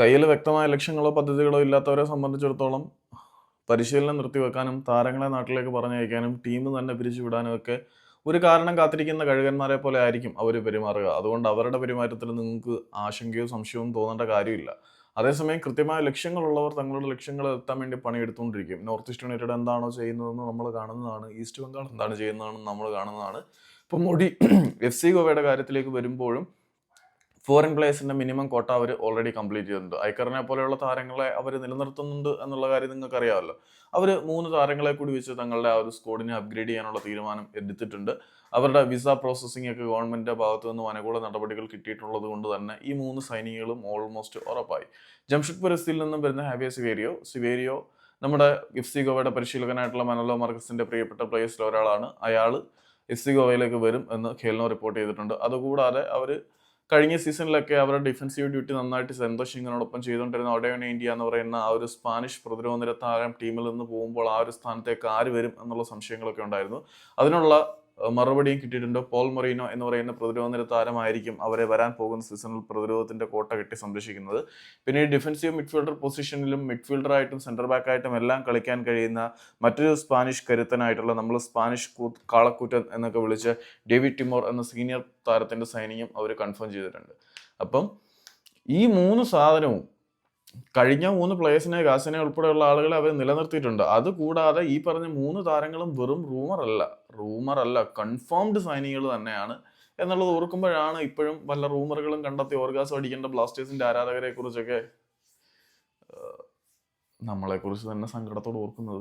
കയ്യിൽ വ്യക്തമായ ലക്ഷ്യങ്ങളോ പദ്ധതികളോ ഇല്ലാത്തവരെ സംബന്ധിച്ചിടത്തോളം പരിശീലനം നിർത്തിവെക്കാനും താരങ്ങളെ നാട്ടിലേക്ക് പറഞ്ഞയക്കാനും ടീം തന്നെ പിരിച്ചുവിടാനും ഒക്കെ ഒരു കാരണം കാത്തിരിക്കുന്ന കഴുകന്മാരെ പോലെ ആയിരിക്കും അവർ പെരുമാറുക. അതുകൊണ്ട് അവരുടെ പെരുമാറ്റത്തിൽ നിങ്ങൾക്ക് ആശങ്കയോ സംശയവും തോന്നേണ്ട കാര്യമില്ല. അതേസമയം കൃത്യമായ ലക്ഷ്യങ്ങളുള്ളവർ തങ്ങളുടെ ലക്ഷ്യങ്ങൾ എത്താൻ വേണ്ടി പണിയെടുത്തുകൊണ്ടിരിക്കും. നോർത്ത് ഈസ്റ്റ് യുണൈറ്റഡ് എന്താണോ ചെയ്യുന്നതെന്ന് നമ്മൾ കാണുന്നതാണ്. ഈസ്റ്റ് ബംഗാൾ എന്താണ് ചെയ്യുന്നതെന്ന് നമ്മൾ കാണുന്നതാണ്. ഇപ്പം മുടി എഫ് സി ഗോവയുടെ കാര്യത്തിലേക്ക് വരുമ്പോഴും ഫോറിൻ പ്ലേയേഴ്സിന്റെ മിനിമം കോട്ട അവർ ഓൾറെഡി കംപ്ലീറ്റ് ചെയ്തിട്ടുണ്ട്. ഐക്കറിനെ പോലെയുള്ള താരങ്ങളെ അവർ നിലനിർത്തുന്നുണ്ട് എന്നുള്ള കാര്യം നിങ്ങൾക്ക് അറിയാമല്ലോ. അവർ മൂന്ന് താരങ്ങളെ കൂടി വെച്ച് തങ്ങളുടെ ആ ഒരു സ്കോഡിനെ അപ്ഗ്രേഡ് ചെയ്യാനുള്ള തീരുമാനം എടുത്തിട്ടുണ്ട്. അവരുടെ വിസ പ്രോസസ്സിംഗ് ഒക്കെ ഗവൺമെന്റിന്റെ ഭാഗത്തു നിന്ന് അനുകൂല നടപടികൾ കിട്ടിയിട്ടുള്ളത് കൊണ്ട് തന്നെ ഈ മൂന്ന് സൈനികങ്ങളും ഓൾമോസ്റ്റ് ഉറപ്പായി. ജംഷഡ്പൂർ സിയിൽ നിന്നും വരുന്ന ഹാവിയ സിവേരിയോ സിവേരിയോ നമ്മുടെ എഫ് ഗോവയുടെ പരിശീലകനായിട്ടുള്ള മനോലോ മാർക്കസിന്റെ പ്രിയപ്പെട്ട പ്ലേയേഴ്സിൽ ഒരാളാണ്. അയാൾ എഫ് ഗോവയിലേക്ക് വരും എന്ന് ഖേലിനോ റിപ്പോർട്ട് ചെയ്തിട്ടുണ്ട്. അതുകൂടാതെ അവർ കഴിഞ്ഞ സീസണിലൊക്കെ അവരുടെ ഡിഫൻസീവ് ഡ്യൂട്ടി നന്നായിട്ട് സന്തോഷ് സിംഗിനോടൊപ്പം ചെയ്തുകൊണ്ടിരുന്ന ഒഡയോന ഇന്ത്യ എന്ന് പറയുന്ന ആ ഒരു സ്പാനിഷ് പ്രതിരോധ നിര താരം ടീമിൽ നിന്ന് പോകുമ്പോൾ ആ ഒരു സ്ഥാനത്തേക്ക് ആര് വരും എന്നുള്ള സംശയങ്ങളൊക്കെ ഉണ്ടായിരുന്നു. അതിനുള്ള മറുപടിയും കിട്ടിയിട്ടുണ്ട്? പോൾ മൊറീനോ എന്ന് പറയുന്ന പ്രതിരോധ നിര താരമായിരിക്കും അവരെ വരാൻ പോകുന്ന സീസണിൽ പ്രതിരോധത്തിന്റെ കോട്ട കെട്ടി സംരക്ഷിക്കുന്നത്. പിന്നെ ഡിഫൻസീവ് മിഡ്ഫീൽഡർ പൊസിഷനിലും മിഡ്ഫീൽഡറായിട്ടും സെന്റർ ബാക്കായിട്ടും എല്ലാം കളിക്കാൻ കഴിയുന്ന മറ്റൊരു സ്പാനിഷ് കരുത്തനായിട്ടുള്ള നമ്മൾ സ്പാനിഷ് കാളക്കൂറ്റൻ എന്നൊക്കെ വിളിച്ച് ഡേവിഡ് ടിമോർ എന്ന സീനിയർ താരത്തിന്റെ സൈനിങ്ങും അവർ കൺഫേം ചെയ്തിട്ടുണ്ട്. അപ്പം ഈ മൂന്ന് സാധനവും കഴിഞ്ഞ മൂന്ന് പ്ലേയേഴ്സിനെ ഗാസിനെ ഉൾപ്പെടെയുള്ള ആളുകളെ അവർ നിലനിർത്തിയിട്ടുണ്ട്. അതുകൂടാതെ ഈ പറഞ്ഞ മൂന്ന് താരങ്ങളും വെറും റൂമർ അല്ല. റൂമർ അല്ല കൺഫേംഡ് സൈനികൾ തന്നെയാണ്. എന്നുള്ളത് ഓർക്കുമ്പോഴാണ് ഇപ്പോഴും വല്ല റൂമറുകളും കണ്ടെത്തി ഓർഗാസം അടിക്കേണ്ട ബ്ലാസ്റ്റേഴ്സിന്റെ ആരാധകരെ കുറിച്ചൊക്കെ നമ്മളെ കുറിച്ച് തന്നെ സങ്കടത്തോട് ഓർക്കുന്നത്.